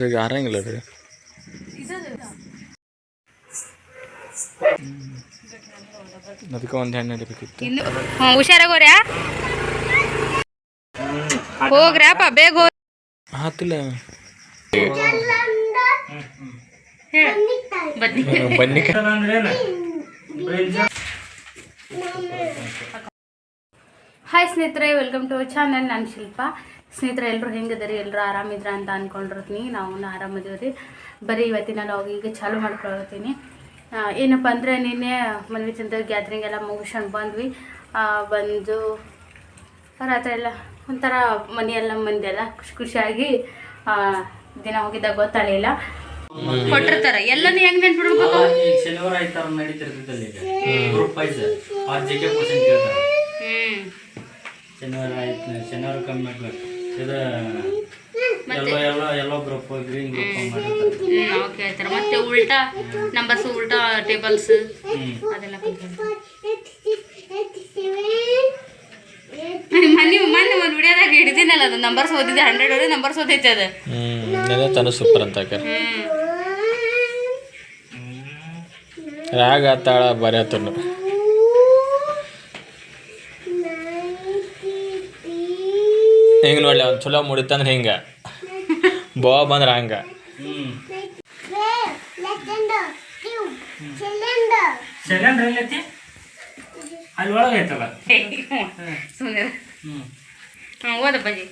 ಈಗ ಆರಂಗಿಲ್ಲ ರೀ ಅದಕ್ಕೆ ಒಂದು ಹೆಣ್ಣು ಹಿಡಿಬೇಕಿತ್ತು ಇನ್ನು ಹ್ಞೂ ಹುಷಾರಾಗೋರ್ಯಾ? ಹೋಗ್ರ್ಯಾಪ ಬೇಗ ಹೋಗ್ ಹಾತಿಲ್ಲ ಬನ್ನಿ ಬನ್ನಿ ಹಾಯ್ ಸ್ನೇಹಿತರೆ ವೆಲ್ಕಮ್ ಟು ಚಾನಲ್ ನಾನು ಶಿಲ್ಪ. ಸ್ನೇಹಿತರೆ ಎಲ್ಲರೂ ಹೆಂಗಿದಾರೆ ಎಲ್ಲರೂ ಆರಾಮಿದ್ರ ಅಂತ ಅಂದ್ಕೊಂಡಿರ್ತೀನಿ ನಾವು ಆರಾಮದೀವಿ ರೀ. ಬರೀ ಇವತ್ತಿನ ಲಾಗ್ ಈಗ ಚಾಲೂ ಮಾಡ್ಕೊಳ್ತೀನಿ. ಏನಪ್ಪ ಅಂದರೆ ನಿನ್ನೆ ಮನವಿ ಚಂದ ಗ್ಯಾದ್ರಿಂಗ್ ಎಲ್ಲ ಮುಗಿಸ್ಕೊಂಡು ಬಂದ್ವಿ. ಆ, ಬಂದು ರಾತ್ರಿ ಎಲ್ಲ ಒಂಥರ ಮನೆಯೆಲ್ಲ ಮಂದಿ ಎಲ್ಲ ಖುಷಿ ಖುಷಿಯಾಗಿ ದಿನ ಹೋಗಿದ್ದಾಗ ಗೊತ್ತಾಗಲಿಲ್ಲ ಕೊಟ್ಟಿರ್ತಾರೆ. ಎಲ್ಲನೂ ಹೆಂಗ್ ನೆನ್ಪಿಡ್ಬೇಕು? ಈಗ ಶನಿವಾರ ಆಯ್ತಾರ ನಡೀತಿರ್ತೈತಲ್ಲ ಈಗ. ಗ್ರೂಪ್ ವೈಸ್ ಅವ್ರ ಜೆ ಕೆ ಪರ್ಸೆಂಟ್ ಕೇಳ್ತಾರೆ ಶನಿವಾರ ಆಯ್ತು ಶನಿವಾರ ಕಮ್ಮಿ ಮಾಡ್ಬೇಕು ಇದು ಎಲ್ಲೋ ಎಲ್ಲೋ ಎಲ್ಲೋ ಗ್ರೂಪ್ ಗ್ರೀನ್ ಗ್ರೂಪ್ ಮಾಡಿರ್ತಾರೆ ಹ್ಮ್. ಓಕೆ ಆಯ್ತಾರ ಮತ್ತೆ ಉಲ್ಟಾ ನಂಬರ್ಸ್ ಉಲ್ಟಾ ಟೇಬಲ್ಸ್ ಅದೆಲ್ಲ. ಮನೆ ಮೊನ್ನೆ ಒಂದು ವಿಡಿಯೋದಾಗ ಹಿಡಿದಿನಲ್ಲ ಅದು? ನಂಬರ್ಸ್ ಓದಿದ್ದೆ ಹಂಡ್ರೆಡ್ ಓದಿ ನಂಬರ್ಸ್ ಓದೈತೆ ಅದು. ಹ್ಞೂ ತಾನು ಸೂಪರ್ ಅಂತ ಹಾಕ್ಯಾರ. ರಾಗ ತಾಳ ಬರೆಯತ್ತನು ಹಿಂಗೆ ನೋಡ್ಲಿ ಅವ್ನು ಚಲೋ ಮುಡಿತಂದ್ರೆ ಹಿಂಗೆ? ಬೋ ಬಂದ್ರೆ ಹಂಗೆ. ಸಿಲಿಂಡರ್ ಎಲ್ಲೈತಿ? ಅಲ್ಲಿ ಒಳಗೆ ಐತಲ್ಲ? ಸುಮ್ಮನೆ ಹ್ಞೂ ಓದ ಬಜ್ಜಿ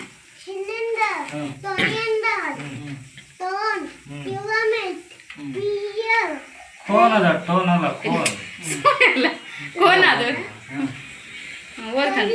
ಕೋನ್ ಅದ ಟೋನ್ ಅಲ್ಲ ಕೋನ್ ಕೋನ ಅದು. ಓದ್ತಾನೆ.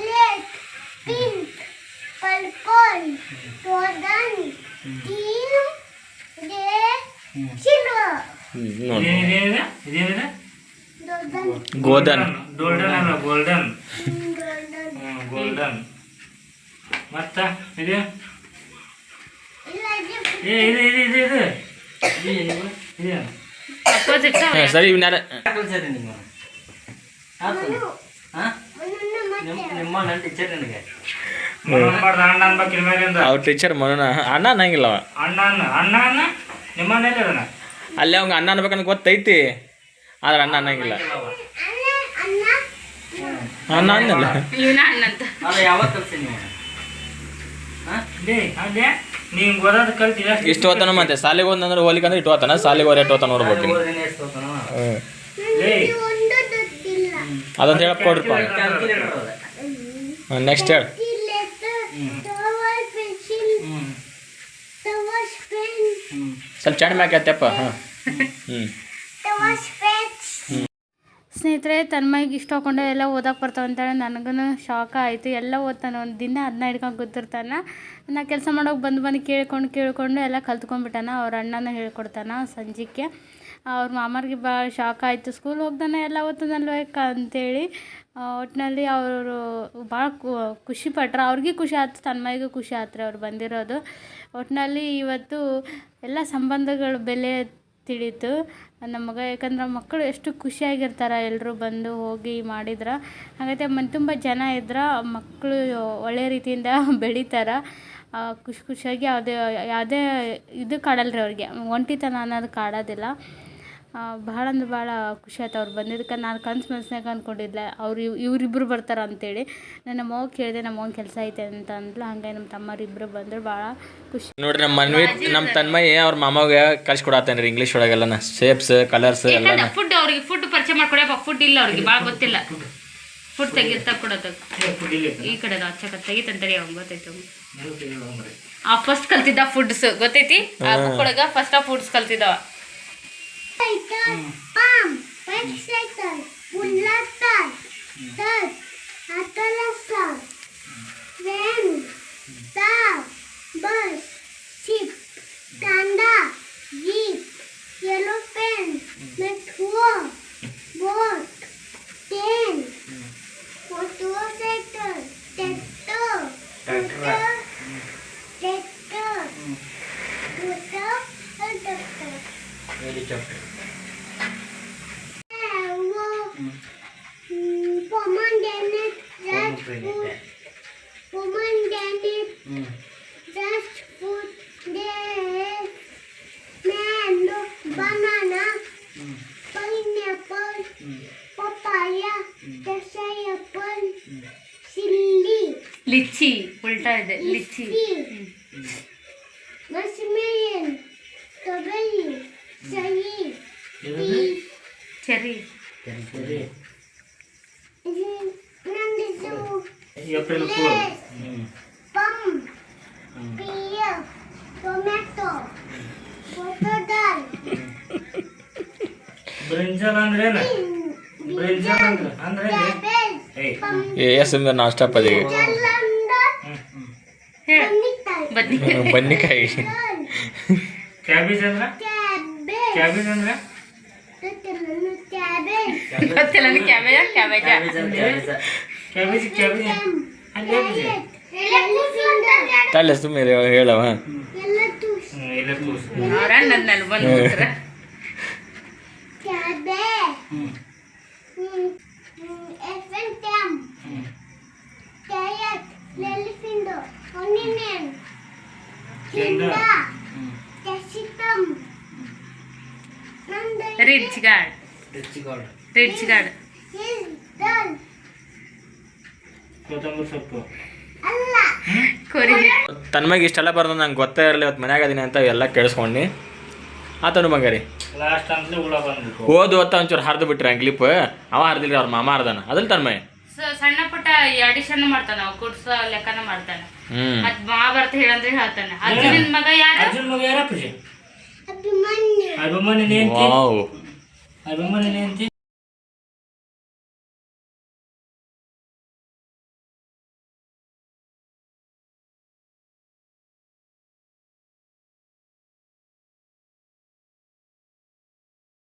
purple, golden, teal, red, silver. ನೋಡಿ ಇದೇನಿದೆ ಇದೇನಿದೆ Golden, ಗೋದನ್ ಗೋಲ್ಡನ್ ಅಲ್ಲ ಗೋಲ್ಡನ್ golden. ಗೋಲ್ಡನ್ ಮತ್ತ ಇದು ಇಲ್ಲ ಇದು ಏ ಇದು ಇದು ಇದು ಇದು ಇದು ಅಪೋಸಿಟ್ ಹಾಂ ಸರಿ ಇವ್ನ್ಯಾರ ಕಲ್ಸರಿ ನೀವು ಹಾಕು ಹಾ ನಿಮ್ಮ ನಿಮ್ಮ ನನ್ನ ಟೀಚರ್ ನನಗೆ ಅಣ್ಣ ಅವ್ರ ಟೀಚರ್ ಮನೋನ ಅಣ್ಣ ಅನ್ನಂಗಿಲ್ಲ ಅವ. ಅಣ್ಣ ಅನ್ನ ಅಣ್ಣ ಅನ್ನ ನಿಮ್ಮ ಮನೇಲಿ ಅದನ್ನ ಅಲ್ಲೇ ಅವ್ಗೆ ಅಣ್ಣ ಅನ್ಬೇಕಂತ ಗೊತ್ತೈತಿ ಆದ್ರೆ ಅಣ್ಣ ಅನ್ನಂಗಿಲ್ಲ. ಅನ್ನ ಅನ್ನ ಅಣ್ಣ ಅನ್ನಲ್ಲ. ಇವನ ಅಣ್ಣಂತ ಅಲ್ಲ ಯಾವಾಗ ಕಲ್ಸಿ ನೀವು? ಹಾ? ಡೇ ಅದೇ ನೀವು ಓದೋದು ಕಲ್ತಿಲ್ಲ ಇಷ್ಟು ಹೋತನ ಮತ್ತೆ? ಸಾಲಿಗೆ ಹೋದಂದ್ರೆ ಹೋಲಿಕಂದ್ರೆ ಇಟ್ಟು ಹೋತಾನ ಸಾಲಿಗೆ ಹೋದ್ರೆ ಎಷ್ಟು ಹೋತಾನ ನೋಡ್ಬೇಕು ಇನ್ನು. ಓದಿನ ಎಷ್ಟು ಹೇಳಕ್ ಕೊಡ್ರಪ್ಪ ಕ್ಯಾಲ್ಕುಲೇಟರ್ ನೆಕ್ಸ್ಟ್ ಹೇಳಿ ಲೆಟರ್ ತವರ್ ಪೆನ್ಸಿಲ್ ಹ್ಮ್ ತವರ್ ಪೆನ್ ಹ್ಮ್ ಸ್ವಲ್ಪ ಚೆಂಡ ಮ್ಯಾಕೆ ಆಯ್ತಪ್ಪ ಸ್ನೇಹಿತರೆ ತನ್ಮೈಗೆ ಇಷ್ಟ ಹಾಕೊಂಡು ಎಲ್ಲ ಓದಕ್ಕೆ ಬರ್ತಾವೆ ಅಂತೇಳಿ ನನಗೂ ಶಾಕ್ ಆಯಿತು. ಎಲ್ಲ ಓದ್ತಾನೆ, ಒಂದು ದಿನ ಅದನ್ನ ಹಿಡ್ಕೊಂಡು ಗೊತ್ತಿರ್ತಾನೆ ನಾ ಕೆಲಸ ಮಾಡೋಕೆ ಬಂದು ಬಂದು ಕೇಳ್ಕೊಂಡು ಕೇಳ್ಕೊಂಡು ಎಲ್ಲ ಕಲ್ತ್ಕೊಂಡ್ಬಿಟ್ಟಾನ ಅವ್ರ ಅಣ್ಣನ ಹೇಳ್ಕೊಡ್ತಾನೆ ಸಂಜೆಗೆ ಅವ್ರ ಮಾಮರಿಗೆ ಭಾಳ ಶಾಕ್ ಆಯಿತು. ಸ್ಕೂಲ್ ಹೋಗ್ದಾನೆ ಎಲ್ಲ ಓದ್ತಾನಲ್ವೇಕ ಅಂತೇಳಿ. ಒಟ್ಟಿನಲ್ಲಿ ಅವರು ಭಾಳ ಖುಷಿ ಪಟ್ರು. ಅವ್ರಿಗೆ ಖುಷಿ ಆಯ್ತು ತನ್ಮಯ್ಗೂ ಖುಷಿ ಆತ್ರಿ ಅವ್ರು ಬಂದಿರೋದು. ಒಟ್ಟಿನಲ್ಲಿ ಇವತ್ತು ಎಲ್ಲ ಸಂಬಂಧಗಳ ಬೆಲೆ ತಿಳಿತು. ನಮಗೆ ಯಾಕಂದ್ರೆ ಮಕ್ಕಳು ಎಷ್ಟು ಖುಷಿಯಾಗಿರ್ತಾರೆ ಎಲ್ಲರೂ ಬಂದು ಹೋಗಿ ಮಾಡಿದ್ರೆ. ಹಾಗೈತೆ ಮನೆ, ತುಂಬ ಜನ ಇದ್ರೆ, ಮಕ್ಕಳು ಒಳ್ಳೆಯ ರೀತಿಯಿಂದ ಬೆಳೀತಾರೆ. ಖುಷಿ, ಖುಷಿಯಾಗಿ ಯಾವುದೇ ಯಾವುದೇ ಇದು ಕಾಡಲ್ಲ ರೀ ಅವ್ರಿಗೆ. ಒಂಟಿತನ ಅನ್ನೋದು ಕಾಡೋದಿಲ್ಲ. ಭಾಳ ಅಂದ್ರೆ ಭಾಳ ಖುಷಿ ಆಯ್ತು ಅವ್ರು ಬಂದಿದ್ದಕ್ಕೆ. ನಾನು ಕನ್ಸು ಮನ್ಸ್ನಾಗ ಅಂದ್ಕೊಂಡಿದ್ದೆ ಅವ್ರು ಇವ್ ಇವರಿಬ್ಬರು ಬರ್ತಾರೆ ಅಂತೇಳಿ. ನನ್ನ ಮಗು ಕೇಳಿದೆ ನಮ್ಮ ಮಗನ ಕೆಲಸ ಐತೆ ಅಂತ ಅಂದ್ಲು. ಹಂಗಾಗಿ ನಮ್ಮ ತಮ್ಮರಿಬ್ಬರು ಬಂದರು ಭಾಳ ಖುಷಿ. ನೋಡ್ರಿ ನಮ್ಮ ಮನ್ವಿ ನಮ್ಮ ತನ್ಮಯ ಅವ್ರ ಮಾಮಗೆ ಕಳ್ಸಿ ಕೊಡತ್ತೇನ್ರಿ ಇಂಗ್ಲೀಷ್ ಒಳಗೆಲ್ಲ ಶೇಪ್ಸ್ ಕಲರ್ಸ್ ಎಲ್ಲ ಫುಡ್ ಅವ್ರಿಗೆ ಫುಡ್ ಪರಿಚಯ ಮಾಡ್ಕೊಡಪ್ಪ. ಫುಡ್ ಇಲ್ಲ ಅವ್ರಿಗೆ ಭಾಳ ಗೊತ್ತಿಲ್ಲ. ಫುಡ್ ತೆಗಿತಾ ಕೊಡೋದು ಈ ಕಡೆ ಹಚ್ಚಕ ತೆಗಿತಂತರಿ ಅವ್ನು ಗೊತ್ತೈತೆ ಆ ಫಸ್ಟ್ ಕಲ್ತಿದ್ದ ಫುಡ್ಸ್ ಗೊತ್ತೈತಿ? ಆ ಬುಕ್ ಒಳಗ ಫಸ್ಟ್ ಆ ಫುಡ್ಸ್ ಕಲ್ತಿದ್ದವ. पाम पेक्सेटर बुल्लातर तर हातालासर वेन ताव बस शिप टांडा जीप येलो पेन मेठुआ ಉಲ್ಟಾ ಇದೆ lychee tea, mushmelon, strawberry, cherry, ಇದು ಚೆರಿ ಸರಿ ನಂದಿಸು ಏಪ್ರಿಲ್ ಫೂಲ್ ಹ್ಞೂ plum, ಹ್ಞೂ pear, tomato, potato, ಬ್ರಿಂಜಲ್ ಅಂದ್ರೆ ಏನು ಬ್ರಿಂಜಲ್ ಅಂದ್ರೆ ಅಂದ್ರೆ ಏನು? cabbage, ಏಯ್ ಏ ಸುಮ್ಮನೆ ನಾಷ್ಟ ಪದಿಗೆ calendar, ಹ್ಞೂ ಹ್ಞೂ ಹೇಳ ponytail, ಬದ್ನಿ ಬನ್ನಿಕಾಯಿ ಕ್ಯಾಬೇಜ್ ಅಂದ್ರೆ cabbage, ಕ್ಯಾಬೇಜ್ ಅಂದ್ರೆ cabbage, ಗೊತ್ತಿಲ್ಲ ನನಗೆ cabbage cabbage cabbage cabbage cabbage elephant, ತಲೆ ಸುಮ್ಮನೆ ಹೇಳವ lettuce, ಹ್ಞೂ ಇಲ್ಲ ಕೂಸು ಅವ್ರ ನನ್ನ ಬಂದು ಬಿಟ್ರ mm, mm, done. ಕೊತ್ತಂಬರಿ ಸೊಪ್ಪು Allah, ಕೊರಿ. ತನ್ಮಗೆ ಇಷ್ಟೆಲ್ಲ ಬರ್ದ ನಂಗೆ ಗೊತ್ತೇ ಇರಲಿ ಇವತ್ತು ಮನ್ಯಾಗ ಅದೀನಿ ಅಂತ ಎಲ್ಲ ಕೇಳಿಸ್ಕೊಂಡು ಆತನು ಬಂಗಾರಿ. ಹೋದ್ ಹೊತ್ತ ಒಂಚೂರು ಹರಿದು ಬಿಟ್ರಿ ಹಂಗ್ಲಿಪ್ ಅವ ಹರಿದಿಲ್ರಿ ಅವ್ರ ಮಾಮ ಹರ್ದಾನ. ಅದ್ರಲ್ಲಿ ತನ್ಮಯ್. ಸಣ್ಣ ಪುಟ್ಟ ಅಡಿಷನ್ ಮಾಡ್ತಾನ ಅವ ಕುಡ್ಸ ಲೆಕ್ಕನ ಮಾಡ್ತಾನ. ಹ್ಮ್. ಮಾ ಮಹಾಭಾರತ ಹೇಳಂದ್ರೆ ಹೇಳ್ತಾನ. ಅರ್ಜುನನ್ ಮಗ ಯಾರು? ಅರ್ಜುನ್ ಮಗ ಯಾರ ಪೂಜೆ Abhimanyu, ಅಭಿಮಾನಿ ಏಂತಿ ವಾವ್. ಅಭಿಮಾನಿ ಏಂತಿ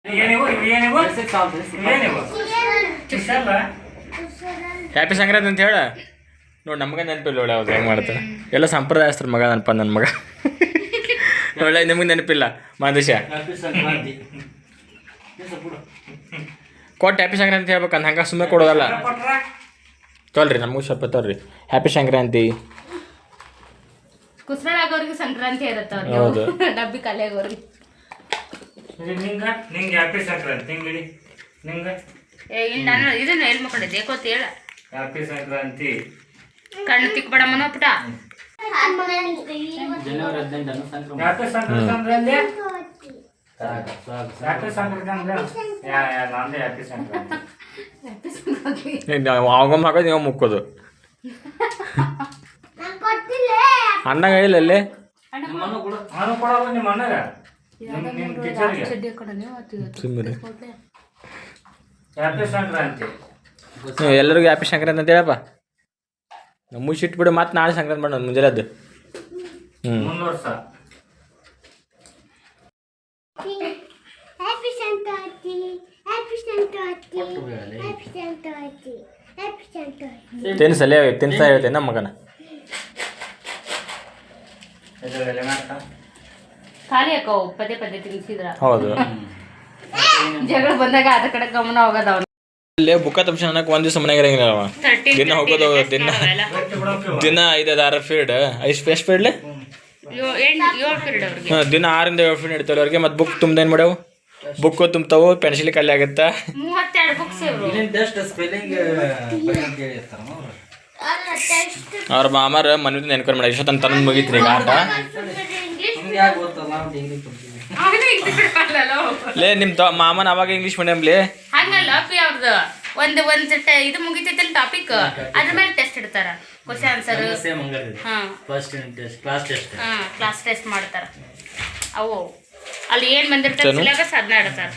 ಏನಿವು ಏನಿವು? ಏನಿವು? ಇಷ್ಟಲ್ಲ ಹ್ಯಾಪಿ ಸಂಕ್ರಾಂತಿ ಅಂತ ಹೇಳ. ನೋಡಿ ನಮಗೆ ನೆನಪಿಲ್ಲ ಒಳ್ಳೆ ಅವ್ರು ಹೆಂಗೆ ಮಾಡ್ತಾರೆ. ಎಲ್ಲ ಸಂಪ್ರದಾಯಸ್ತ್ರ ಮಗ ನನ್ನಪ್ಪ ನನ್ನ ಮಗ. ಒಳ್ಳೆ ನಿಮಗೆ ನೆನಪಿಲ್ಲ ಮಾದೇಶ ಹ್ಯಾಪಿ ಸಂಕ್ರಾಂತಿ ಬಿಡು ಕೊಟ್ಟು ಹ್ಯಾಪಿ ಸಂಕ್ರಾಂತಿ ಹೇಳ್ಬೇಕಂತ ಹಂಗೆ ಸುಮ್ಮನೆ ಕೊಡೋದಲ್ಲ. ತೋಲ್ರಿ ತೊಳ್ರಿ ನಮಗೂ ಸ್ವಲ್ಪ ತೊಳ್ರಿ ಹ್ಯಾಪಿ ಸಂಕ್ರಾಂತಿ ಕುಸ್ರಾಳಾಗೋರ್ಗೆ ಸಂಕ್ರಾಂತಿ ಇರುತ್ತೆ ಹೌದು. ಅವ್ರಿಗೆ ಡಬ್ಬಿ ಖಾಲಿ ನಿಂಗ ನಿಂಗೆ ಹ್ಯಾಪಿ ಸಂಕ್ರಾಂತಿ ಹಿಂಗಿಡಿ ನಿಂಗ. ಏ ಇನ್ನು ನಾನು ಇದನ್ನ ಎಲ್ಲಿ ಮಕ್ಕೊಂಡಿದ್ದೆ ಕೋತ ಹೇಳ. ಹ್ಯಾಪಿ ಸಂಕ್ರಾಂತಿ. ಕಣ್ಣು ತಿಕ್ಬೇಡಮ್ಮನ ಪುಟ ಜನವರಿ ಹದಿನೆಂಟನ್ನು ಸಂಕ್ರಮಣ ಹ್ಯಾಪಿ ಸಂಕ್ರಾಂತಿ? ಅಂದ್ರೆ ಅಂದೆ? ಹ್ಯಾಪಿ ಸಂಕ್ರಾಂತಿ ಅಂದ್ರೆ ಯಾ ಯಾ ನಂದೇ ಹ್ಯಾಪಿ ಸಂಕ್ರಾಂತಿ. ಆಗೊಮ್ಮೆ ಹಾಕೋದು ನೀವು ಮುಕ್ಕೋದು. ನಾನು ಕೊಟ್ಟಿಲ್ಲ ಅಣ್ಣಗ ಇಲ್ಲ ಅಲ್ಲಿ? ಕೂಡ. ನಾನು ಕೊಡಲ್ಲ ನಿಮ್ಮ ಅಣ್ಣಗ? ನಿಮ್ ನಿಮ್ ಟೀಚರ್ಗೆ ಸುಮ್ಮನೆ. ಹ್ಯಾಪಿ ಸಂಕ್ರಾಂತಿ. ಎಲ್ಲರಿಗೂ ಹ್ಯಾಪಿ ಸಂಕ್ರಾಂತಿ ಅಂತ ಹೇಳಪ್ಪ ನಮ್ಮ ಇಟ್ಬಿಡು ಮತ್ತೆ ನಾಳೆ ಸಂಕ್ರಾಂತಿ ಮಾಡೋಣ ಮುಂಜಾನೆದ್ದು ಹ್ಞೂ ಮುಂದುವರ್ಸ happy Sankranti happy Sankranti happy Sankranti happy Sankranti. ತಿನ್ಸಲ್ಲೇ ತಿನ್ಸಾ ಹೇಳ್ತೇನೆ ನಮ್ಮ ಮಗನ. ಖಾಲಿ ಅಕ್ಕ ಪದೇ ಪದೇ ತಿನ್ಸಿದ್ರ. ಹೌದು. ಜಗಳ ಬಂದಾಗ ಅದ ಕಡೆ ಗಮನ ಹೋಗೋದ ಇಲ್ಲೇ ಬುಕ್ಕ ತಪ್ಪಿಸಿ ಅನ್ನಕ್ಕೆ ಒಂದು ದಿವಸ ಮನೆಗೆ ಇರಂಗಿಲ್ಲ ಅವ. ದಿನ ಹೋಗೋದು ದಿನ ದಿನ ಐದೈದು ಆರು ಫೀಡ್ ಐಸ್ ಎಷ್ಟು ಫೀಲ್ಡ್ ಹಾಂ ದಿನ ಆರಿಂದ ಏಳು ಫೀಡ್ ಇಡ್ತಾವೆ ಅವ್ರಿಗೆ. ಮತ್ತು ಬುಕ್ ತುಂಬ್ದೇನು ಮಾಡ್ಯಾವು ಬುಕ್ಕು ತುಂಬ್ತಾವು ಪೆನ್ಸಿಲ್ ಖಾಲಿ ಆಗುತ್ತಾ. ಅವ್ರು. ಮಾಮಾರ ಮನೆ ಎನ್ಕ್ವೈರಿ ಮಾಡ್ಯಾರ ಇಷ್ಟೊತ್ತನ ತನ್ನ ಮುಗೀತ್ರಿ ಈಗ ಆಟ. ಲೇ ನಿಮ್ ಮಾಮನ್ ಅವಾಗ ಇಂಗ್ಲೀಷ್ ಕೊಡ್ತೀವಿ ಅವನು ಇಂಗ್ಲೀಷ್ ಬರಲ್ಲ ಲೇ ನಿಮ್ಮ ಮಾಮನ ಅವಾಗ ಇಂಗ್ಲೀಷ್ ಮೀಡಿಯಮ್ಲಿ ಹಂಗಲ್ಲ ಅಪ್ಪಿ ಅವ್ರದ್ದು ಒಂದು ಒಂದು ಇದು ಮುಗಿತೈತಲ್ಲ ಟಾಪಿಕ್ ಅದ್ರ ಮೇಲೆ ಟೆಸ್ಟ್ ಇಡ್ತಾರ. ಕ್ವಶನ್ ಆನ್ಸರ್ ಸೇಮ್ ಹಾ. ಕ್ಲಾಸ್ ಟೆಸ್ಟ್ ಹಾ ಕ್ಲಾಸ್ ಟೆಸ್ಟ್ ಮಾಡ್ತಾರ. ಅವು. ಅಲ್ಲಿ ಏನು ಬಂದಿರ್ತಾರೆ ಸಿಲೆಬಸ್ ಅದನ್ನ ಇಡ್ತಾರ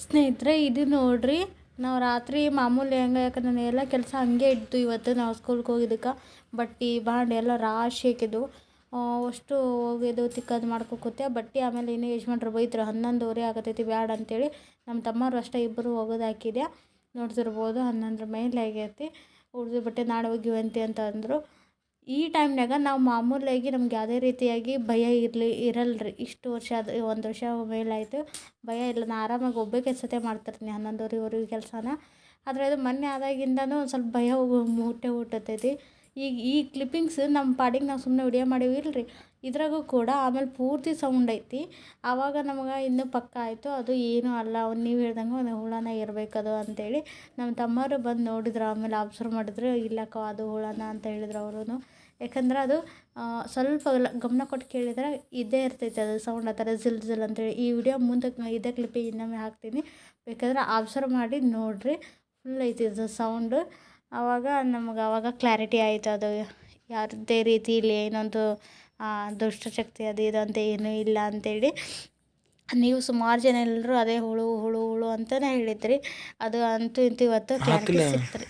ಸ್ನೇಹಿತರೆ ಇದು ನೋಡ್ರಿ ನಾವು ರಾತ್ರಿ ಮಾಮೂಲಿ ಹೆಂಗೆ ಯಾಕಂದ್ರೆ ನಾನು ಎಲ್ಲ ಕೆಲಸ ಹಂಗೆ ಇಡ್ತು ಇವತ್ತು ನಾವು ಸ್ಕೂಲ್ಗೆ ಹೋಗಿದ್ದಕ್ಕೆ. ಬಟ್ಟಿ ಬಾಂಡೆ ಎಲ್ಲ ರಾಶಿ ಹಾಕಿದ್ವು. ಅಷ್ಟು ಹೋಗಿದ್ದು ತಿಕ್ಕದು ಮಾಡ್ಕೊಕುತ್ತೆ ಬಟ್ಟೆ ಆಮೇಲೆ ಇನ್ನೂ ಯಜಮಾನ್ರು ಬೈದ್ರು, ಹನ್ನೊಂದುವರೆ ಆಗತೈತಿ, ಬ್ಯಾಡ ಅಂತೇಳಿ. ನಮ್ಮ ತಮ್ಮವ್ರು ಅಷ್ಟೇ ಇಬ್ಬರು ಹೋಗೋದು ಹಾಕಿದೆ ನೋಡ್ತಿರ್ಬೋದು, ಹನ್ನೊಂದರ ಮೇಲೆ ಆಗೈತಿ. ಉಳಿದು ಬಟ್ಟೆ, ನಾಳೆ ಹೋಗಿವಂತೆ ಅಂತ ಅಂದರು. ಈ ಟೈಮ್ನಾಗ ನಾವು ಮಾಮೂಲಾಗಿ ನಮ್ಗೆ ಯಾವುದೇ ರೀತಿಯಾಗಿ ಭಯ ಇರಲಿ, ಇರಲ್ರಿ. ಇಷ್ಟು ವರ್ಷ ಅದು ಒಂದು ವರ್ಷ ಮೇಲಾಯಿತು ಭಯ ಇಲ್ಲ ನಾನು ಆರಾಮಾಗಿ ಒಬ್ಬ ಕೆಲಸತೆ ಮಾಡ್ತಿರ್ತೀನಿ ಹನ್ನೊಂದುವರೆವರೆಗೂ ಕೆಲಸನ. ಆದರೆ ಅದು ಮೊನ್ನೆ ಆದಾಗಿಂದನೂ ಒಂದು ಸ್ವಲ್ಪ ಭಯ ಮೂಟೆ ಹುಟ್ಟತೈತಿ. ಈಗ ಈ ಕ್ಲಿಪ್ಪಿಂಗ್ಸ್ ನಮ್ಮ ಪಾಡಿಗೆ ನಾವು ಸುಮ್ಮನೆ ವಿಡಿಯೋ ಮಾಡೀವಿ ಇಲ್ರಿ? ಇದ್ರಾಗೂ ಕೂಡ ಆಮೇಲೆ ಪೂರ್ತಿ ಸೌಂಡ್ ಐತಿ. ಆವಾಗ ನಮಗೆ ಇನ್ನೂ ಪಕ್ಕ ಆಯಿತು, ಅದು ಏನೂ ಅಲ್ಲ. ಅವ್ನು ನೀವು ಹೇಳ್ದಂಗೆ ಒಂದು ಹುಳನ ಇರಬೇಕದು ಅಂತೇಳಿ ನಮ್ಮ ತಮ್ಮವರು ಬಂದು ನೋಡಿದ್ರು, ಆಮೇಲೆ ಅಬ್ಸರ್ವ್ ಮಾಡಿದ್ರು, ಇಲ್ಲಕ್ಕ ಅದು ಹುಳನ ಅಂತ ಹೇಳಿದ್ರು ಅವರು ಯಾಕಂದ್ರೆ ಅದು ಸ್ವಲ್ಪ ಗಮನ ಕೊಟ್ಟು ಕೇಳಿದ್ರೆ ಇದೇ ಇರ್ತೈತೆ ಅದು ಸೌಂಡ್ ಆ ಥರ ಜಿಲ್ ಜಿಲ್ ಅಂತೇಳಿ. ಈ ವಿಡಿಯೋ ಮುಂದಕ್ಕೆ ಇದೇ ಕ್ಲಿಪ್ಪಿಗೆ ಇನ್ನೊಮ್ಮೆ ಹಾಕ್ತೀನಿ. ಬೇಕಾದ್ರೆ ಅಬ್ಸರ್ವ್ ಮಾಡಿ ನೋಡಿರಿ. ಫುಲ್ ಐತಿ ಇದು ಸೌಂಡು ಆವಾಗ ನಮ್ಗೆ ಆವಾಗ ಕ್ಲಾರಿಟಿ ಆಯಿತು. ಅದು ಯಾವುದೇ ರೀತಿ ಇಲ್ಲಿ ಏನೊಂದು ಆ, ದುಷ್ಟಶಕ್ತಿ ಅದು ಇದು ಅಂತ ಏನೂ ಇಲ್ಲ ಅಂತೇಳಿ ನೀವು ಸುಮಾರು ಜನ ಎಲ್ಲರೂ ಅದೇ ಹುಳು ಹುಳು ಹುಳು ಅಂತಲೇ ಹೇಳಿದ್ರಿ. ಅದು ಅಂತೂ ಇಂತ ಇವತ್ತು ಕ್ಲಾರಿಟಿ ಸಿಕ್ತು ರೀ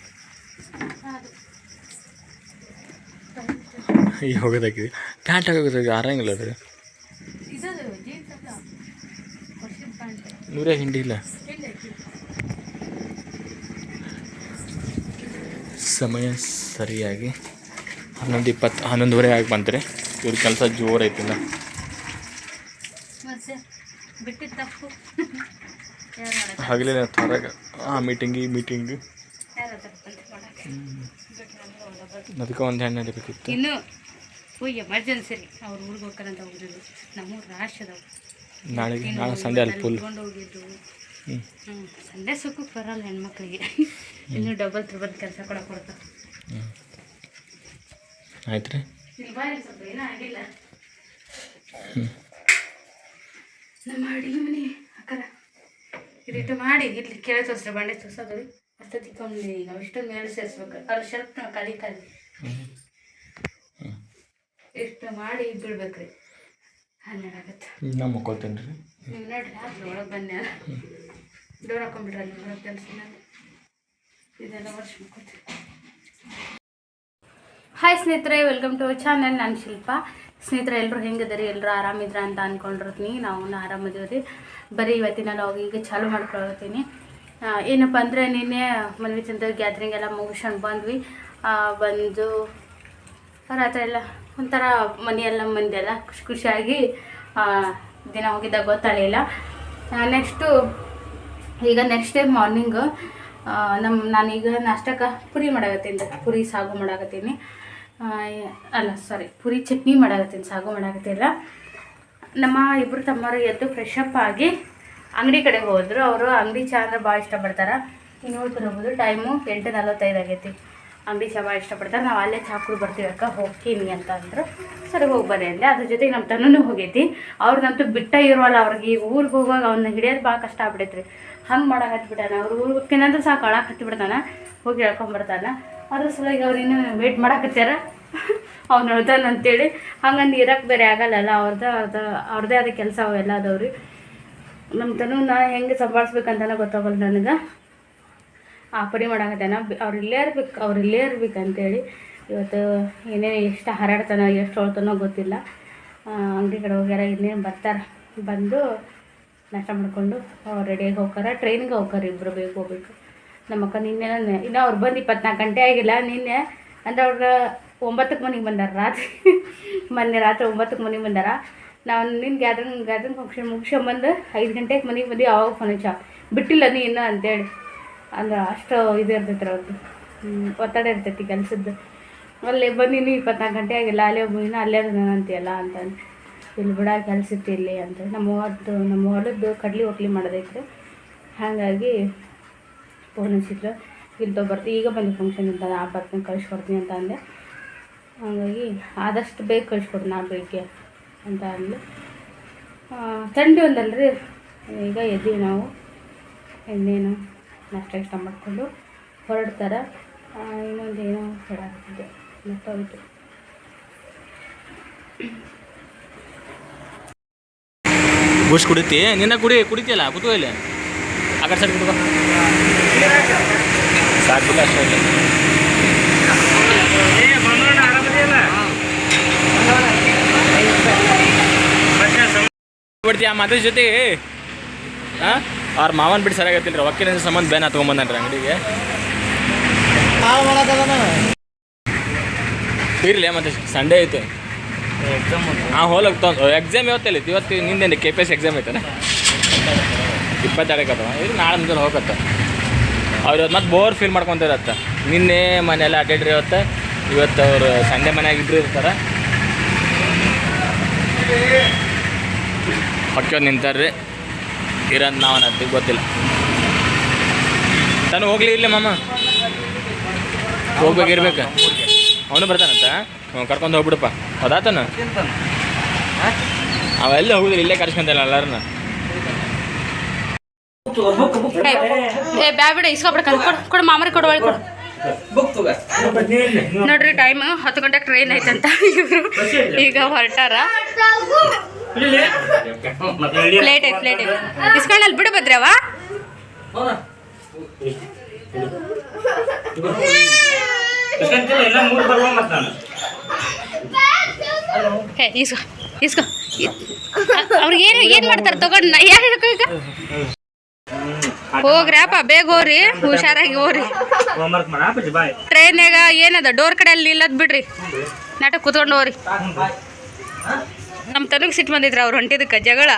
ಪ್ಯಾಂಟ್ ಆರಂಗಿಲ್ಲ ಅದು? ನೂರೇ ಹಿಂಡಿ ಸಮಯ ಸರಿಯಾಗಿ. ಹನ್ನೊಂದು ಇಪ್ಪತ್ತು ಹನ್ನೊಂದುವರೆ ಆಗಿ ಬಂದರೆ ಇವ್ರ ಕೆಲಸ ಜೋರು ಐತಿಲ್ಲ. ಬಿಟ್ಟಿದ್ದು ತಪ್ಪು. ಹಗಲೇ ಹೊರಗ ಆ ಮೀಟಿಂಗ್ ಈ ಮೀಟಿಂಗ್ ಅದಕ್ಕೆ ಒಂದು ಹೆಣ್ಣು ನಡಿಬೇಕಿತ್ತು. ಇನ್ನು ಎಮರ್ಜೆನ್ಸಿ ರೀ. ಅವ್ರು ಊರಿಗೆ ಹೋಗ್ಕಂತ ಹೋಗಿದ್ದು ನಮ್ಮೂರು ರಾಶ್ ಅದಾವ. ನಾಳೆಗೆ ನಾಳೆ ಸಂಡೆ ಅಲ್ಲಿ ಫುಲ್ ಹ್ಞೂ ಸಂಡೆ ಸುಖಕ್ಕೆ ಬರಲ್ಲ ಹೆಣ್ಮಕ್ಳಿಗೆ. ಇನ್ನು ಡಬಲ್ ತ್ರಿಬಲ್ ಕೆಲಸ ಕೂಡ ಕೊಡ್ತಾರೆ. ಆಯ್ತು ರೀ. ನಮ್ಮ ಅಡಿಗೆ ಮನೆ ಅಕ್ಕರ ಇದಿಟ್ಟು ಮಾಡಿ ಇಲ್ಲಿ ಕೆಳಗೆ ತೋರಿಸ್ರಿ ಬಂಡೆ ತೋರಿಸೋದು. ಅಷ್ಟು ತಿಕ್ಕೊಂಡು ನಾವು ಇಷ್ಟೊಂದು ಮೇಲೆ ಸೇರಿಸ್ಬೇಕು. ಶರ್ಪ್ ಸ್ವಲ್ಪ ಕಾಲಿ ಕಾಲಿ ಇಷ್ಟು ಮಾಡಿ ಬಿಡ್ಬೇಕು ರೀ. ಹನ್ನೆರಡು ಆಗತ್ತೆ. ನಾ ಮಕ್ಕೊಳ್ತೇನೆ ರೀ ನೀವು ನೋಡ್ರಿ ಒಳಗೆ ಬನ್ನಿ. ಡೋರ್ ಹಾಕೊಂಡ್ಬಿಡ್ರಿ ಅಲ್ಲಿ ಕೆಲಸ ಹಾಯ್ ಸ್ನೇಹಿತರೆ ವೆಲ್ಕಮ್ ಟು ಚಾನಲ್ ನಾನು ಶಿಲ್ಪ. ಸ್ನೇಹಿತರೆ ಎಲ್ಲರೂ ಹೆಂಗಿದ್ದಾರೆ? ಎಲ್ಲರೂ ಆರಾಮಿದ್ರ ಅಂತ ಅಂದ್ಕೊಂಡಿರ್ತೀನಿ ನಾವು ಆರಾಮದೀವಿ ರೀ. ಬರೀ ಇವತ್ತಿನ ಲಾಗ್ ಈಗ ಚಾಲು ಮಾಡ್ಕೊಳ್ತೀನಿ. ಏನಪ್ಪ ಅಂದರೆ ನಿನ್ನೆ ಮನವಿ ಚಂದ ಗ್ಯಾದ್ರಿಂಗ್ ಎಲ್ಲ ಮುಗಿಸ್ಕೊಂಡು ಬಂದ್ವಿ. ಬಂದು ರಾತ್ರಿ ಎಲ್ಲ ಒಂಥರ ಮನೆಯೆಲ್ಲ ಮಂದಿಯೆಲ್ಲ ಖುಷಿ ಖುಷಿಯಾಗಿ ದಿನ ಹೋಗಿದ್ದಾಗ ಗೊತ್ತಾಗಲಿಲ್ಲ. ನೆಕ್ಸ್ಟು ಈಗ ನೆಕ್ಸ್ಟ್ ಡೇ ಮಾರ್ನಿಂಗು ನಮ್ಮ ನಾನೀಗ ನಾಷ್ಟಕ್ಕೆ ಪುರಿ ಮಾಡಾಕತ್ತೀನಿ ಪುರಿ ಸಾಗು ಮಾಡಾಕತ್ತೀನಿ. ಅಲ್ಲ ಸಾರಿ ಪುರಿ ಚಟ್ನಿ ಮಾಡಾಕತ್ತೀನಿ, ಸಾಗು ಮಾಡಾಕತ್ತಿಲ್ಲ. ನಮ್ಮ ಇಬ್ಬರು ತಮ್ಮರು ಎದ್ದು ಫ್ರೆಶ್ ಅಪ್ ಆಗಿ ಅಂಗಡಿ ಕಡೆ ಹೋದರು. ಅವರು ಅಂಗಡಿ ಚಾ ಅಂದ್ರೆ ಭಾಳ ಇಷ್ಟಪಡ್ತಾರೆ. ಈಗ ನೋಡ್ತಿರ್ಬೋದು ಟೈಮು ಎಂಟು ನಲ್ವತ್ತೈದು ಆಗೈತಿ. ಅಂಗಡಿ ಚಹಾ ಇಷ್ಟಪಡ್ತಾರೆ, ನಾವು ಅಲ್ಲೇ ಚಹಾ ಕುಡಿ ಬರ್ತೀವಿ ಅಕ್ಕ, ಹೋಗ್ತೀನಿ ಅಂತ ಅಂದರು. ಸರಿ, ಹೋಗಿ ಬರೀ ಅಂದೆ. ಅದ್ರ ಜೊತೆಗೆ ನಮ್ಮ ತನ್ನೂ ಹೋಗೈತಿ. ಅವ್ರನ್ನಂತೂ ಬಿಟ್ಟ ಇರೋಲ್ಲ ಅವ್ರಿಗೆ. ಈಗ ಊರಿಗೆ ಹೋಗುವಾಗ ಅವ್ನ ಹಿಡಿಯೋದು ಭಾಳ ಕಷ್ಟ ಆಗ್ಬಿಡೈತ್ರಿ. ಹಂಗೆ ಮಾಡಕ್ಕೆ ಹತ್ಬಿಟ್ಟಾನ. ಅವ್ರು ಊರಿಗೆ ಹೋಗ್ತೀನಂದ್ರೆ ಸಾಕು ಅಳಕ್ಕೆ ಹತ್ತಿಬಿಡ್ತಾನ ಹೋಗಿ ಹೇಳ್ಕೊಂಬರ್ತಾನ. ಅದ್ರ ಸಲುವಾಗಿ ಅವ್ರು ಇನ್ನೂ ವೇಟ್ ಮಾಡಕತ್ಯಾರ ಅವ್ನು ಹೇಳ್ತಾನ ಅಂತೇಳಿ. ಹಂಗಂದು ಇರಕ್ಕೆ ಬೇರೆ ಆಗಲ್ಲಲ್ಲ ಅವ್ರದ್ದು ಅವ್ರದ್ದು ಅವ್ರದ್ದೇ ಆದ ಕೆಲಸ ಅವೆಲ್ಲ ಅದಾವ್ರಿ. ನಮ್ಮ ತನೂ ನಾ ಹೆಂಗೆ ಸಂಭಾಳಿಸ್ಬೇಕಂತನ ಗೊತ್ತಾಗಲ್ಲ ನನಗೆ. ಆ ಪರಿ ಮಾಡಾಕತ್ತಾನ ಅವ್ರು ಇಲ್ಲೇ ಇರ್ಬೇಕು ಅವ್ರು ಇಲ್ಲೇ ಇರ್ಬೇಕು ಅಂತೇಳಿ ಇವತ್ತು ಏನೇನು ಎಷ್ಟು ಹಾರಾಡ್ತಾನ, ಎಷ್ಟು ಹೊಳ್ತಾನೋ ಗೊತ್ತಿಲ್ಲ. ಅಂಗಡಿ ಕಡೆ ಹೋಗ್ಯಾರ, ಇನ್ನೇನು ಬರ್ತಾರೆ ಬಂದು ನಾಷ್ಟ ಮಾಡಿಕೊಂಡು ರೆಡಿಯಾಗಿ ಹೋಗ್ತಾರೆ. ಟ್ರೈನ್ಗೆ ಹೋಗ್ತಾರೆ ಇಬ್ಬರು ಬೇಕು ಹೋಗ್ಬೇಕು. ನಮ್ಮಕ್ಕ ನಿನ್ನೆ ಇನ್ನೂ ಅವ್ರು ಬಂದು ಇಪ್ಪತ್ನಾಲ್ಕು ಗಂಟೆ ಆಗಿಲ್ಲ. ನಿನ್ನೆ ಅಂದ್ರೆ ಅವ್ರ ಒಂಬತ್ತಕ್ಕೆ ಮನೆಗೆ ಬಂದಾರ ರಾತ್ರಿ. ಮೊನ್ನೆ ರಾತ್ರಿ ಒಂಬತ್ತಕ್ಕೆ ಮನೆಗೆ ಬಂದಾರ. ನಾವು ನಿನ್ನ ಗ್ಯಾದ್ರಿಂಗ್ ಗ್ಯಾದ್ರಿಂಗ್ ಫಂಕ್ಷನ್ ಮುಗಿಸ್ಕೊಂಬಂದು ಐದು ಗಂಟೆಗೆ ಮನೆಗೆ ಬಂದು ಅವಾಗ ಫೋನ್ ಹಚ್ಚ ಬಿಟ್ಟಿಲ್ಲ ನೀ ಇನ್ನೂ ಅಂತೇಳಿ. ಅಂದ್ರೆ ಅಷ್ಟು ಇದು ಇರ್ತೈತೆ ಅವ್ರದ್ದು ಒತ್ತಡ ಇರ್ತೈತಿ ಕೆಲಸದ್ದು. ಅಲ್ಲೇ ಬಂದಿನಿ ಇಪ್ಪತ್ನಾಲ್ಕು ಗಂಟೆ ಆಗಿಲ್ಲ, ಅಲ್ಲೇ ಹೋಗಿನ ಅಲ್ಲೇ ಅಂತೀಯಲ್ಲ ಅಂತ ಇಲ್ಲಿ ಬಿಡ, ಕೆಲಸ ಇತ್ತು ಇಲ್ಲಿ ಅಂತ. ನಮ್ಮ ಹೊಲದ್ದು ನಮ್ಮ ಹೊಲದ್ದು ಕಡ್ಲಿ ಒಟ್ಲಿ ಮಾಡೋದೈತ್ರಿ ಹಾಗಾಗಿ ಫೋನ್ ಹಚ್ಚಿದ್ರು. ಇಲ್ಲಿ ಬರ್ತೀವಿ ಈಗ ಬಂದು ಫಂಕ್ಷನ್ ಅಂತ ನಾ ಬರ್ತೀನಿ ಕಳಿಸ್ಕೊಡ್ತೀನಿ ಅಂತ ಅಂದೆ. ಹಾಗಾಗಿ ಆದಷ್ಟು ಬೇಗ ಕಳಿಸ್ಕೊಡ್ತೀನಿ ನಾ ಬೆಳಿಗ್ಗೆ ಅಂತ ಅಂದ್ಲು. ಥಂಡಿ ರೀ ಈಗ ಎದ್ದೀವಿ ನಾವು. ಇನ್ನೇನು? ನಾಷ್ಟ ಇಷ್ಟ ಮಾಡಿಕೊಂಡು ಹೊರಡ್ತಾರೆ. ಇನ್ನೊಂದು ಏನೋ ಹೇಳಾಗ್ತಿದ್ದೆ ಮತ್ತೋಯ್ತು ಬುಷ್ ಕುಡಿತಿ? ನಿನ್ನ ಕುಡಿ ಕುಡಿತಿಯಲ್ಲ? ಕೂತು ಇಲ್ಲ. ಆ ಕಡೆ ಸೈಡ್ ಕುಡ್ಕೊ ಸಾಕಿಲ್ಲ ಅಷ್ಟೇ ಬಿಡ್ತೀಯ ಆ ಮಾತ್ರ ಜೊತೆ ಹಾಂ ಅವ್ರ ಮಾವನ್ ಬಿಟ್ಟು ಸರಿಯಾಗತ್ತಿಲ್ಲ ರೀ ವಕೀಲಿನ ಸಂಬಂಧ ಬೇನ ತೊಗೊಂಬಂದ್ರಿ ಅಂಗಡಿಗೆ. ಇರಲಿ, ಮತ್ತೆ ಸಂಡೇ ಐತೆ. ಹಾ ಒಂದು ಹಾಂ ಹೋಲಕ್ ತೊಂದು ಎಕ್ಸಾಮ್ ಇವತ್ತಲ್ಲಿ ಇವತ್ತು ನಿಂದೆ ಕೆ ಪಿ ಎಸ್ ಎಕ್ಸಾಮ್ ಐತೆ ಇಪ್ಪತ್ತೆರಡಕ್ಕೆ ಅಥವಾ ಇದು ನಾಳೆ ಮುಂದೆ ಹೋಗತ್ತ. ಅವ್ರು ಇವತ್ತು ಮತ್ತೆ ಬೋರ್ ಫೀಲ್ ಮಾಡ್ಕೊತಿರತ್ತ ನಿನ್ನೆ ಮನೆಯಲ್ಲ ಅಡ್ಡಾಡ್ರಿ ಇವತ್ತು. ಇವತ್ತು ಅವರು ಸಂಡೆ ಮನೆಯಾಗ ಇದ್ರು ಇರ್ತಾರೆ. ಹೊಕ್ಕೋದು ನಿಂತಾರ್ರಿ. ಇರಂತ ನಾವು ಅದಕ್ಕೆ ಗೊತ್ತಿಲ್ಲ. ತಾನು ಹೋಗ್ಲಿ ಇಲ್ಲ ಮಾಮ. ಹೋಗ್ಬೇಕಿರ್ಬೇಕು ಅವನು ಬರ್ತಾನಂತ? ಕರ್ಕೊಂಡು ಹೋಗ್ಬಿಡಪ್ಪ. ಅದಾತನ ಅವೆಲ್ಲ ಹೋಗುದಿಲ್ಲ, ಇಲ್ಲೇ ಕರ್ಸ್ಕೊಂತಲ್ಲ ಎಲ್ಲಾರನ್ನ. ಏ ಕೊಡು ಕೊಡು ನೋಡ್ರಿ ಟೈಮ್ ಹತ್ತು ಗಂಟೆಗೆ ಟ್ರೈನ್ ಐತಂತ ಇವರು. ಈಗ ಹೊರಟಾರ. ಪ್ಲೇಟ್ ಐತೆ ಪ್ಲೇಟ್ ಐತೆ. ಇಸ್ಕೊಂಡಲ್ಲಿ ಬಿಡು ಭದ್ರವ. ಹೇ ಇಸ್ಕೊ ಇಸ್ಕೊ. ಅವ್ರಿಗೆ ಏನು ಏನು ಮಾಡ್ತಾರೆ ತಗೊಂಡು ನಾ ಯಾರು ಈಗ ಹೋಗ್ರ್ಯಾಪ ಬೇಗ ಹೋಗ್ರಿ ಹುಷಾರಾಗಿ ಹೋಗ್ರಿ. ಟ್ರೈನ್ಯಾಗ ಏನದ ಡೋರ್ ಕಡೆ ಅಲ್ಲಿ ಇಲ್ಲದ್ ಬಿಡ್ರಿ. ನಾಟಕ ಕುತ್ಕೊಂಡು ಹೋಗ್ರಿ. ನಮ್ಮ ತಲೆಗೆ ಸಿಟ್ಟು ಬಂದಿದ್ರು ಅವ್ರು ಹೊಂಟಿದ್ದಕ್ಕೆ ಜಗಳ.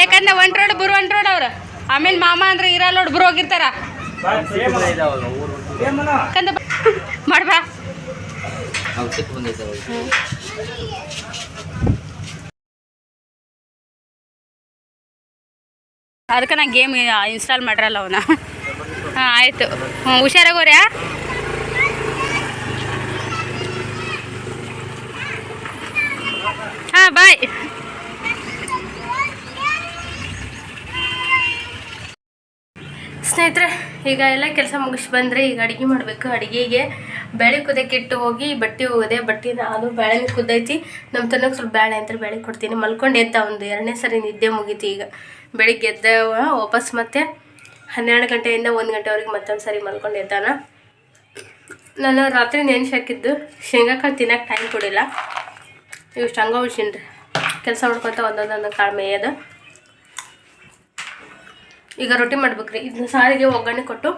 ಯಾಕಂದ್ರೆ ಒಂಟ್ ರೋಡ್ ಬರು ಒಂಟ್ ರೋಡ್ ಅವ್ರ. ಆಮೇಲೆ ಮಾಮ ಅಂದ್ರೆ ಇರಲ್ಲ ನೋಡ್ ಬರು ಹೋಗಿರ್ತಾರ. ಮಾಡ್ಬಾ ಅದಕ್ಕೆ ನಾ ಗೇಮ್ ಇನ್ಸ್ಟಾಲ್ ಮಾಡ್ರಲ್ಲ ಅವನ. ಹಾಂ, ಆಯಿತು. ಹ್ಞೂ ಹಾಂ? ಬಾಯ್. ಸ್ನೇಹಿತರೆ, ಈಗ ಎಲ್ಲ ಕೆಲಸ ಮುಗಿಸಿ ಬಂದರೆ ಈಗ ಅಡುಗೆ ಮಾಡಬೇಕು. ಅಡುಗೆಗೆ ಬೇಳೆ ಕುದಕ್ಕಿಟ್ಟು ಹೋಗಿ ಬಟ್ಟೆ ಹೋಗಿದೆ ಬಟ್ಟೆ ಅದು ಬೇಳೆ ಕುದ್ದೈತಿ ನಮ್ಮ ತನಕ ಸ್ವಲ್ಪ ಬೇಳೆ ಅಂತ ಬೇಳೆ ಕೊಡ್ತೀನಿ. ಮಲ್ಕೊಂಡು ಎದ್ದ ಒಂದು ಎರಡನೇ ಸರಿ ನಿದ್ದೆ ಮುಗೀತಿ ಈಗ. ಬೆಳಿಗ್ಗೆ ಎದ್ದ ವಾಪಸ್ ಮತ್ತೆ ಹನ್ನೆರಡು ಗಂಟೆಯಿಂದ ಒಂದು ಗಂಟೆವರೆಗೆ ಮತ್ತೊಂದು ಸಾರಿ ಮಲ್ಕೊಂಡು ಎದ್ದಾನ. ನಾನು ರಾತ್ರಿ ನೆನ್ಸಿ ಹಾಕಿದ್ದು ಶೇಂಗಾಕಾಳು ತಿನ್ನಕ್ಕೆ ಟೈಮ್ ಕೊಡಿಲ್ಲ. ಇಷ್ಟು ಹಂಗ ಉಳ್ಸೀನಿ ರೀ ಕೆಲಸ ಮಾಡ್ಕೊತ ಒಂದೊಂದೊಂದು ಕಾಳು ಮೇಯೋದು ಈಗ ರೊಟ್ಟಿ ಮಾಡ್ಬೇಕ್ರಿ. ಇದನ್ನ ಸಾರಿಗೆ ಒಗ್ಗರಣೆ ಕೊಟ್ಟು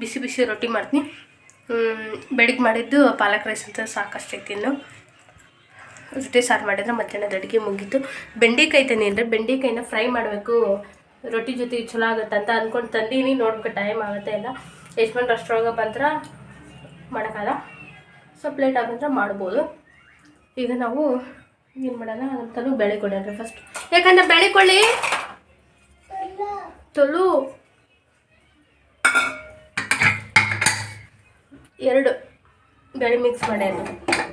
ಬಿಸಿ ಬಿಸಿ ರೊಟ್ಟಿ ಮಾಡ್ತೀನಿ. ಬೆಳಿಗ್ಗೆ ಮಾಡಿದ್ದು ಪಾಲಕ್ ರೈಸ್ ಅಂತ ಸಾಕಷ್ಟೈತಿ ಇನ್ನು ರೊಟ್ಟಿ ಸಾರು ಮಾಡಿದ್ರೆ ಮಧ್ಯಾಹ್ನದ ಅಡುಗೆ ಮುಗೀತು. ಬೆಂಡೆಕಾಯಿ ತಂದೀನಿ ಬೆಂಡೆಕಾಯಿನ ಫ್ರೈ ಮಾಡಬೇಕು. ರೊಟ್ಟಿ ಜೊತೆ ಚಲೋ ಆಗುತ್ತೆ ಅಂತ ಅಂದ್ಕೊಂಡು ತಂದೀನಿ. ನೋಡ್ಬೇಕು ಟೈಮ್ ಆಗುತ್ತೆ ಎಲ್ಲ. ಯಜಮಾನ್ರು ಅಷ್ಟರೊಳಗೆ ಬಂದ್ರೆ ಮಾಡೋಕ್ಕಲ್ಲ ಸ್ವಲ್ಪ ಲೇಟ್ ಆಗಂದ್ರೆ ಮಾಡ್ಬೋದು. ಈಗ ನಾವು ಏನು ಮಾಡೋಣ? ಅಂತಲೂ ಬೆಳೆ ಕೊಡೋಣ ಫಸ್ಟ್ ಯಾಕಂದ್ರೆ ಬೆಳೆ ಕೊಳ್ಳಿ ತೊಲು ಎರಡು. ಬೆಳೆ ಮಿಕ್ಸ್ ಮಾಡ್ಯಾರ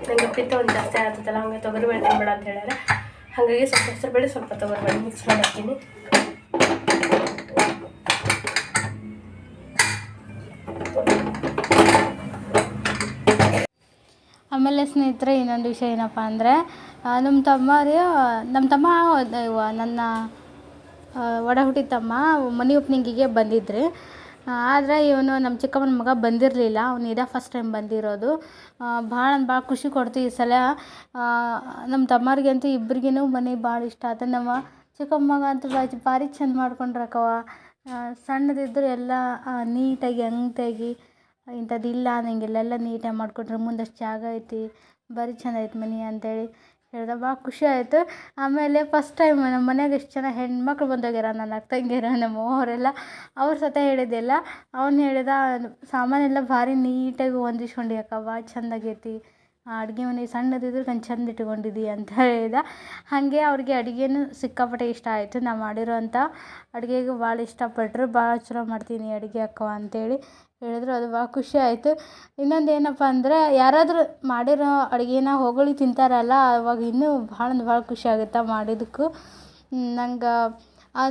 ನಂಗೆ ಪಿತ್ತ ಒಂದು ಜಾಸ್ತಿ ಆಗ್ತದಲ್ಲ ಹಂಗೆ ತೊಗರಿ ಬೇಳೆ ತಿನ್ಬೇಡ ಅಂತ ಹೇಳ್ಯಾರ. ಹಾಗಾಗಿ ಸ್ವಲ್ಪ ಹೆಸರು ಬೆಳೆ ಸ್ವಲ್ಪ ತೊಗರಿ ಬೇಳೆ ಮಿಕ್ಸ್ ಮಾಡಿರ್ತೀನಿ ಆಮೇಲೆ ಸ್ನೇಹಿತರೆ, ಇನ್ನೊಂದು ವಿಷಯ ಏನಪ್ಪ ಅಂದರೆ ನಮ್ಮ ತಮ್ಮರು ನಮ್ಮ ತಮ್ಮ ನನ್ನ ಒಡ ಹುಟ್ಟಿದ ತಮ್ಮ ಮನೆ ಓಪ್ನಿಂಗಿಗೆ ಬಂದಿದ್ರಿ. ಆದರೆ ಇವನು ನಮ್ಮ ಚಿಕ್ಕಮ್ಮನ ಮಗ ಬಂದಿರಲಿಲ್ಲ. ಅವ್ನು ಇದೇ ಫಸ್ಟ್ ಟೈಮ್ ಬಂದಿರೋದು. ಭಾಳ ಭಾಳ ಖುಷಿ ಕೊಡ್ತು ಈ ಸಲ. ನಮ್ಮ ತಮ್ಮರಿಗಂತೂ ಇಬ್ರಿಗೂ ಮನೆ ಭಾಳ ಇಷ್ಟ. ಆಯ್ತು ನಮ್ಮ ಚಿಕ್ಕಮ್ಮ ಮಗ ಅಂತೂ ಭಾರಿ ಚಂದ ಮಾಡ್ಕೊಂಡ್ರಕ್ಕವ ಸಣ್ಣದಿದ್ದರೂ ಎಲ್ಲ ನೀಟಾಗಿ ಅಂಗ್ತಾಗಿ ಇಂಥದ್ದಿಲ್ಲ ಅನ್ನಂಗಿಲ್ಲ ಎಲ್ಲ ನೀಟಾಗಿ ಮಾಡ್ಕೊಂಡ್ರೆ ಮುಂದಷ್ಟು ಜಾಗ ಐತಿ, ಬರಿ ಚಂದ ಐತೆ ಮನೆ ಅಂತೇಳಿ ಹೇಳ್ದೆ. ಭಾಳ ಖುಷಿ ಆಯಿತು. ಆಮೇಲೆ ಫಸ್ಟ್ ಟೈಮ್ ನಮ್ಮ ಮನೆಯಾಗ ಎಷ್ಟು ಜನ ಹೆಣ್ಮಕ್ಳು ಬಂದೋಗ್ಯಾರ ನನ್ನ ಅಕ್ಕ ತಂಗಿಯರು, ನಮ್ಮ ಅವರೆಲ್ಲ ಅವ್ರ ಸತ ಹೇಳಿದ್ದೆಲ್ಲ. ಅವ್ನು ಹೇಳಿದ ಸಾಮಾನೆಲ್ಲ ಭಾರಿ ನೀಟಾಗಿ ಹೊಂದಿಸ್ಕೊಂಡು ಅಕ್ಕ ಭಾಳ ಚಂದಾಗೈತಿ. ಅಡುಗೆ ಮನೆ ಸಣ್ಣದಿದ್ರೆ ನಾನು ಚಂದ ಇಟ್ಕೊಂಡಿದ್ದಿ ಅಂತ ಹೇಳಿದ. ಹಾಗೆ ಅವ್ರಿಗೆ ಅಡುಗೆನೂ ಸಿಕ್ಕಾಪಟ್ಟೆ ಇಷ್ಟ ಆಯಿತು. ನಾ ಮಾಡಿರೋಂಥ ಅಡುಗೆಗೆ ಭಾಳ ಇಷ್ಟಪಟ್ಟರು ಭಾಳ ಚಲೋ ಮಾಡ್ತೀನಿ ಅಡುಗೆ ಅಕ್ಕ ಅಂತೇಳಿ ಹೇಳಿದ್ರು, ಅದು ಭಾಳ ಖುಷಿ ಆಯಿತು. ಇನ್ನೊಂದು ಏನಪ್ಪ ಅಂದರೆ, ಯಾರಾದರೂ ಮಾಡಿರೋ ಅಡುಗೆನ ಹೊಗಳಿ ತಿಂತಾರಲ್ಲ, ಅವಾಗ ಇನ್ನೂ ಭಾಳ ಅಂದ್ರೆ ಭಾಳ ಖುಷಿ ಆಗುತ್ತೆ ಮಾಡಿದ್ದಕ್ಕೂ. ನಂಗೆ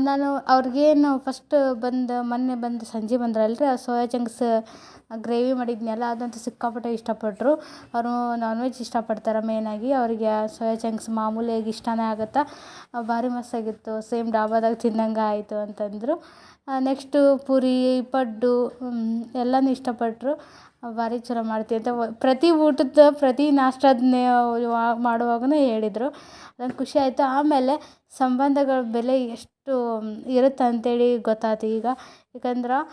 ನಾನು ಅವ್ರಿಗೇನು ಫಸ್ಟ್ ಬಂದು, ಮೊನ್ನೆ ಬಂದು, ಸಂಜೆ ಬಂದ್ರಲ್ರಿ, ಆ ಸೋಯಾ ಚಂಕ್ಸ್ ಗ್ರೇವಿ ಮಾಡಿದ್ನಲ್ಲ, ಅದಂತೂ ಸಿಕ್ಕಾಪಟ್ಟೆ ಇಷ್ಟಪಟ್ಟರು ಅವರು ನಾನ್ ವೆಜ್ ಇಷ್ಟಪಡ್ತಾರೆ ಮೇನಾಗಿ ಅವರಿಗೆ ಸೋಯಾ ಚಂಕ್ಸ್ ಮಾಮೂಲಿಯಾಗಿ ಇಷ್ಟನೇ ಆಗುತ್ತೆ. ಭಾರಿ ಮಸ್ತಾಗಿತ್ತು ಸೇಮ್ ಡಾಬಾದಾಗ ತಿಂದಂಗೆ ಆಯಿತು ಅಂತಂದರು. ನೆಕ್ಸ್ಟು ಪೂರಿ, ಪಡ್ಡು ಎಲ್ಲನೂ ಇಷ್ಟಪಟ್ಟರು ಭಾರಿ ಚಲೋ ಮಾಡ್ತಿ ಅಂತ ಪ್ರತಿ ಊಟದ, ಪ್ರತಿ ನಾಷ್ಟದ ಮಾಡುವಾಗಲೂ ಹೇಳಿದರು. ನಂಗೆ ಖುಷಿ ಆಯಿತು. ಆಮೇಲೆ ಸಂಬಂಧಗಳ ಬೆಲೆ ಎಷ್ಟು ಇರುತ್ತೆ ಅಂತೇಳಿ ಗೊತ್ತಾಯ್ತು ಈಗ. ಯಾಕಂದ್ರೆ